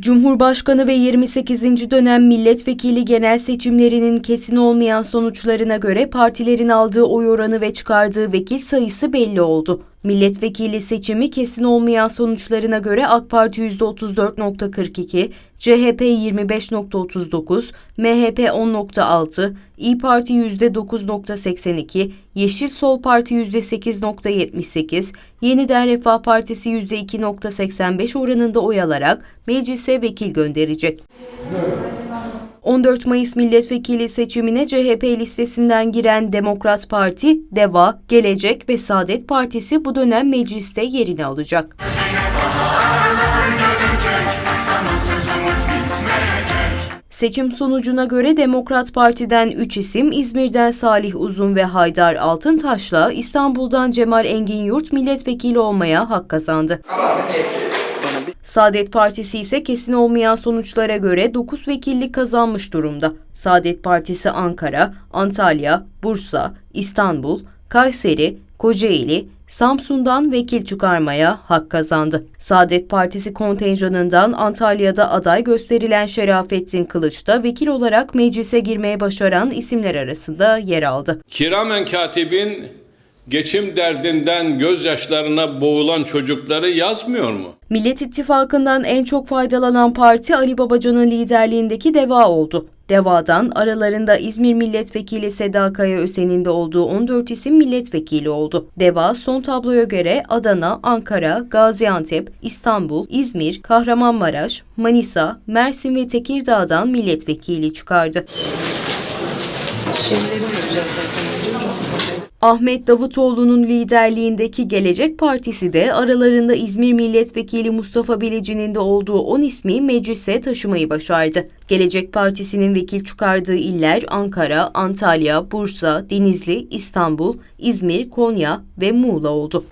Cumhurbaşkanı ve 28. dönem milletvekili genel seçimlerinin kesin olmayan sonuçlarına göre partilerin aldığı oy oranı ve çıkardığı vekil sayısı belli oldu. Milletvekili seçimi kesin olmayan sonuçlarına göre AK Parti %34.42, CHP 25.39, MHP 10.6, İyi Parti %9.82, Yeşil Sol Parti %8.78, Yeniden Refah Partisi %2.85 oranında oy alarak meclise vekil gönderecek. 14 Mayıs milletvekili seçimine CHP listesinden giren Demokrat Parti, DEVA, Gelecek ve Saadet Partisi bu dönem mecliste yerini alacak. Seçim sonucuna göre Demokrat Parti'den 3 isim, İzmir'den Salih Uzun ve Haydar Altıntaş'la İstanbul'dan Cemal Engin Yurt milletvekili olmaya hak kazandı. Saadet Partisi ise kesin olmayan sonuçlara göre 9 vekillik kazanmış durumda. Saadet Partisi Ankara, Antalya, Bursa, İstanbul, Kayseri, Kocaeli, Samsun'dan vekil çıkarmaya hak kazandı. Saadet Partisi kontenjanından Antalya'da aday gösterilen Şerafettin Kılıç da vekil olarak meclise girmeye başaran isimler arasında yer aldı. Kiramen katibin geçim derdinden gözyaşlarına boğulan çocukları yazmıyor mu? Millet İttifakı'ndan en çok faydalanan parti Ali Babacan'ın liderliğindeki DEVA oldu. DEVA'dan aralarında İzmir Milletvekili Seda Kaya Ösen'in de olduğu 14 isim milletvekili oldu. DEVA son tabloya göre Adana, Ankara, Gaziantep, İstanbul, İzmir, Kahramanmaraş, Manisa, Mersin ve Tekirdağ'dan milletvekili çıkardı. Ahmet Davutoğlu'nun liderliğindeki Gelecek Partisi de aralarında İzmir Milletvekili Mustafa Bileci'nin de olduğu 10 ismi meclise taşımayı başardı. Gelecek Partisi'nin vekil çıkardığı iller Ankara, Antalya, Bursa, Denizli, İstanbul, İzmir, Konya ve Muğla oldu.